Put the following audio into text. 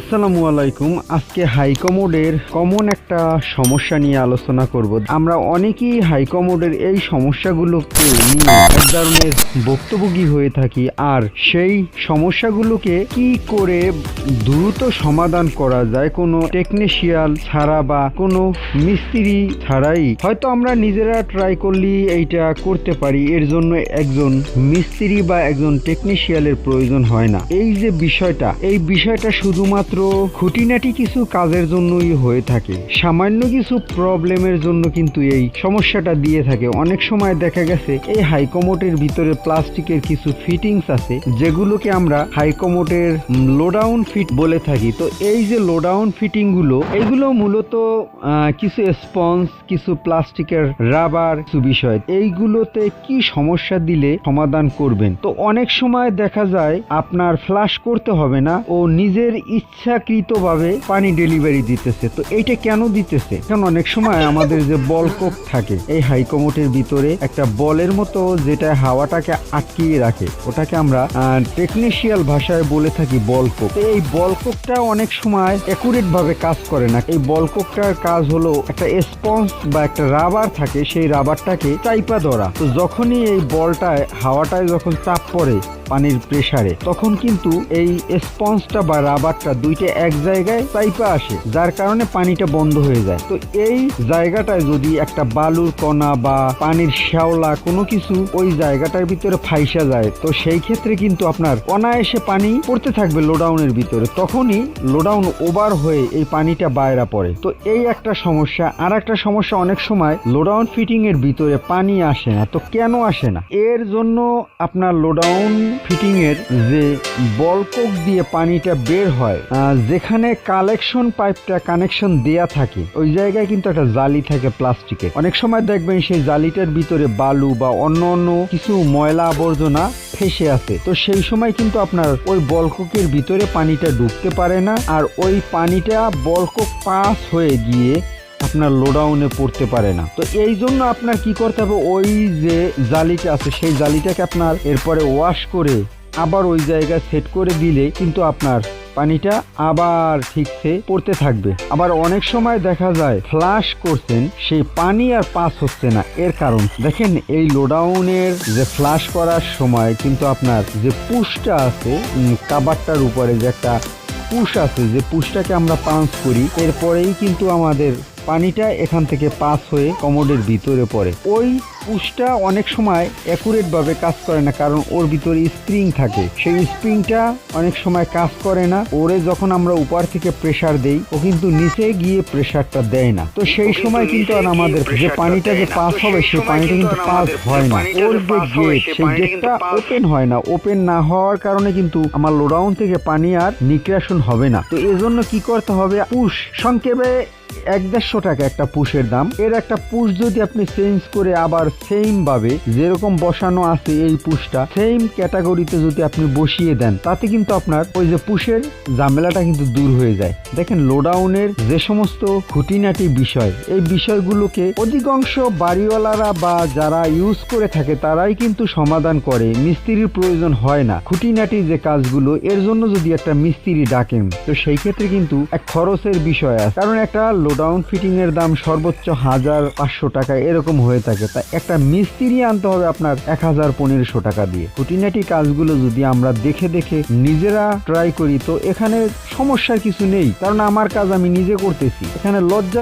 আসসালামু আলাইকুম। আজকে হাইকমোডের কমন একটা সমস্যা নিয়ে আলোচনা করব। আমরা অনেকেই হাইকমোডের এই সমস্যাগুলোকে নিয়ে এক ধরনের ভুক্তভোগী হয়ে থাকি আর সেই সমস্যাগুলোকে কি করে দ্রুত সমাধান করা যায় কোনো টেকনিশিয়াল ছাড়া বা কোনো মিস্ত্রি ছাড়াই, হয়তো আমরা নিজেরা ট্রাই করলেই এইটা করতে পারি। এর জন্য একজন মিস্ত্রি বা একজন টেকনিশিয়ালের প্রয়োজন হয় না। এই যে বিষয়টা, এই বিষয়টা শুধুমাত্র খুঁটিনাটি কিছু কাজের জন্যই হয়ে থাকে। সামান্য কিছু প্রবলেমের জন্য কিন্তু এই সমস্যাটা দিয়ে থাকে। অনেক সময় দেখা গেছে, এই হাইকমোটের ভিতরে প্লাস্টিকের কিছু ফিটিংস আছে, যেগুলোকে আমরা হাইকমোটের লোডাউন ফিট বলে থাকি। তো এই যে লোডাউন ফিটিংগুলো এইগুলো মূলত কিছু স্পঞ্জ, কিছু প্লাস্টিকের রাবার, কিছু বিষয়। এইগুলোতে কি সমস্যা দিলে সমাধান করবেন? তো অনেক সময় দেখা যায়, আপনার ফ্লাশ করতে হবে না ও নিজের ইচ্ছাকৃতভাবে পানি ডেলিভারি দিতেছে। তো এইটা কেন দিতেছে? কারণ অনেক সময় আমাদের যে বল থাকে, এই হাইকমোটের ভিতরে একটা বলের মতো যেটা হাওয়াটাকে আটকিয়ে রাখে, ওটাকে আমরা টেকনিশিয়াল ভাষায় বলে থাকি বল তো এই বল অনেক সময় অ্যাকুরেট ভাবে কাজ করে না। এই বল কাজ হলো একটা স্পঞ্জ বা একটা রাবার থাকে, সেই রাবারটাকে চাইপা ধরা। তো যখনই এই বলটায়, হাওয়াটায় যখন চাপ পড়ে পানির প্রেসারে, তখন কিন্তু এই স্পঞ্জটা বা রাবারটা দুইটা এক জায়গায় চাইপা আসে, যার কারণে পানিটা বন্ধ হয়ে যায়। তো এই জায়গাটায় যদি একটা বালুর কণা বা পানির শ্যাওলা কোনো কিছু ওই জায়গাটার ভিতরে ফাইসা যায়, তো সেই ক্ষেত্রে কিন্তু আপনার অনায়াসে পানি পড়তে থাকবে লোডাউনের ভিতরে। তখনই লোডাউন ওভার হয়ে এই পানিটা বাইরা পড়ে। তো এই একটা সমস্যা। আর একটা সমস্যা অনেক সময় লোডাউন ফিটিং এর ভিতরে পানি আসে না। তো কেন আসে না? এর জন্য আপনার লোডাউন ফিটিং এর যে বলকক দিয়ে পানিটা বের হয় যেখানে কালেকশন পাইপটা কানেকশন দেয়া থাকে, ওই জায়গায় কিন্তু একটা জালি থাকে প্লাস্টিকের অনেক সময় দেখবেন সেই জালিটার ভিতরে বালু বা অন্য অন্য কিছু ময়লা আবর্জনা ফেসে আছে। তো সেই সময় কিন্তু আপনার ওই বলককের ভিতরে পানিটা ঢুকতে পারে না, আর ওই পানিটা বলকক পাস হয়ে গিয়ে আপনার লোডাউনে পড়তে পারে না। তো এই জন্য আপনার কি করতে হবে, ওই যে জালিটা আছে, সেই জালিটাকে আপনার এরপরে ওয়াশ করে আবার ওই জায়গায় সেট করে দিলে কিন্তু আপনার পানিটা আবার ঠিকছে পড়তে থাকবে। আবার অনেক সময় দেখা যায় ফ্লাশ করছেন, সেই পানি আর পাস হচ্ছে না। এর কারণ দেখেন, এই লোডাউনের যে ফ্লাশ করার সময় কিন্তু আপনার যে পুশটা আছে কাবারটার উপরে যে একটা পুশ আছে, যে পুশটাকে আমরা পাঞ্চ করি, এরপরেই কিন্তু আমাদের পানিটা এখান থেকে পাস হয়ে কমোডের ভিতরে পড়ে। ওই পুশটা অনেক সময় অ্যাকুরেট ভাবে কাজ করে না কারণ ওর ভিতরে স্প্রিং থাকে। সেই স্প্রিংটা অনেক সময় কাজ করে না। ওরে যখন আমরা উপর থেকে প্রেসার দেই ও কিন্তু নিচে গিয়ে প্রেসারটা দেয় না। তো সেই সময় কিন্তু আর আমাদের যে পানিটা যে পাস হবে সেই পানিটা কিন্তু পাস হয় না। ওর যে গেট সেই গেটটা ওপেন হয় না। ওপেন না হওয়ার কারণে কিন্তু আমার লোডাউন থেকে পানি আর নিক্রাশন হবে না। তো এজন্য কি করতে হবে? পুশ সংক্ষেপে এক দেড়শো টাকা একটা পুশের দাম। এর একটা পুশ যদি আপনি চেঞ্জ করে আবার সেম ভাবে, যেরকম বসানো আছে এই পুশটা সেম ক্যাটাগরিতে যদি আপনি বসিয়ে দেন, তাতে কিন্তু আপনার ওই যে পুশের ঝামেলাটা কিন্তু দূর হয়ে যায়। দেখেন লোডাউনের যে সমস্ত খুঁটিনাটি বিষয়, এই বিষয়গুলোকে অধিকাংশ বাড়িওয়ালারা বা যারা ইউজ করে থাকে, তারাই কিন্তু সমাধান করে। মিস্ত্রির প্রয়োজন হয় না। খুঁটিনাটি যে কাজগুলো, এর জন্য যদি একটা মিস্ত্রি ডাকেন, তো সেই ক্ষেত্রে কিন্তু এক খরচের বিষয় আছে। কারণ একটা লোডাউন ফিটিংয়ের দাম সর্বোচ্চ হাজার পাঁচশো টাকা, এরকম হয়ে থাকে। তাই একটা মিস্ত্রি আনতে হবে আপনার এক হাজার পনেরোশো টাকা দিয়ে। খুঁটিনাটি কাজগুলো যদি আমরা দেখে দেখে নিজেরা ট্রাই করি, তো এখানে সমস্যার কিছু নেই। কারণ আমার কাজ আমি নিজে করতেছি। এখানে লজ্জা